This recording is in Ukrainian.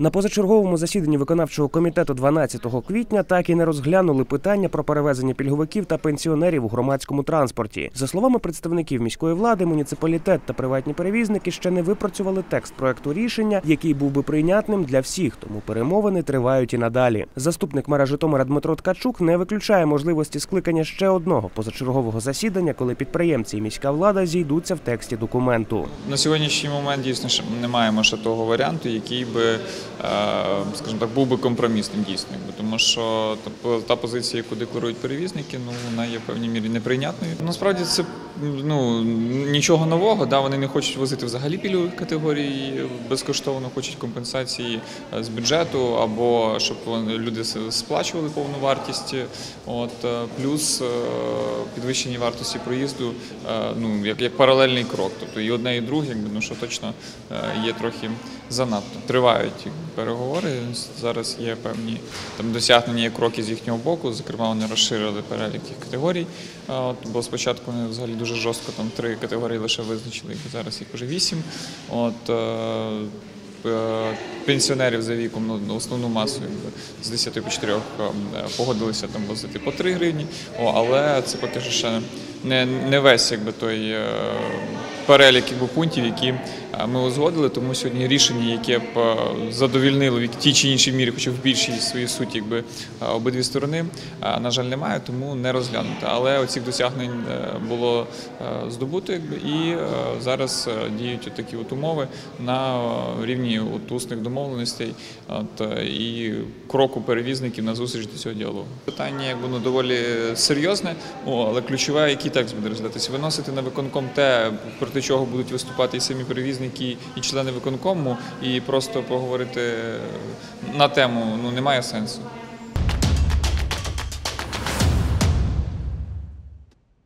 На позачерговому засіданні виконавчого комітету 12 квітня так і не розглянули питання про перевезення пільговиків та пенсіонерів у громадському транспорті. За словами представників міської влади, муніципалітет та приватні перевізники ще не випрацювали текст проекту рішення, який був би прийнятним для всіх, тому перемовини тривають і надалі. Заступник мера Житомира Дмитро Ткачук не виключає можливості скликання ще одного позачергового засідання, коли підприємці і міська влада зійдуться в тексті документу. На сьогоднішній момент дійсно не маємо ще того варіанту, який би, скажімо так, був би компромісним дійсно. Тому що та, по- та позиція, яку декларують перевізники, ну вона є в певній мірі неприйнятною. Насправді це ну нічого нового. Да, вони не хочуть возити взагалі пільгових категорій безкоштовно, хочуть компенсації е, з бюджету або щоб люди сплачували повну вартість. От е, плюс е, підвищення вартості проїзду, е, ну як, як паралельний крок. Тобто і одне, і друге, якби ну що точно е, є трохи занадто. Тривають переговори. Зараз є певні там досягнення і кроки з їхнього боку. Зокрема, вони розширили перелік тих категорій. От, бо спочатку вони взагалі дуже жорстко там три категорії лише визначили, і зараз їх вже вісім. От е, Е, пенсіонерів за віком ну, основну масу з 10 по 4 е, погодилися там возити по 3 гривні, О, але це поки що ще не, не весь якби, той е, перелік якби, пунктів, які е, ми узгодили, тому сьогодні рішення, яке б е, задовільнило в тій чи іншій мірі, хоча в більшій своїй суті, якби обидві сторони, на жаль, немає, тому не розглянуто. Але оцих досягнень було здобуто, якби, і зараз діють такі от умови на рівні от усних домовленостей от, і кроку перевізників на зустріч до цього діалогу. Питання якби ну доволі серйозне, але ключове, який текст буде розглядатися. Виносити на виконком те, проти чого будуть виступати і самі перевізники, і члени виконкому, і просто поговорити на тему ну немає сенсу.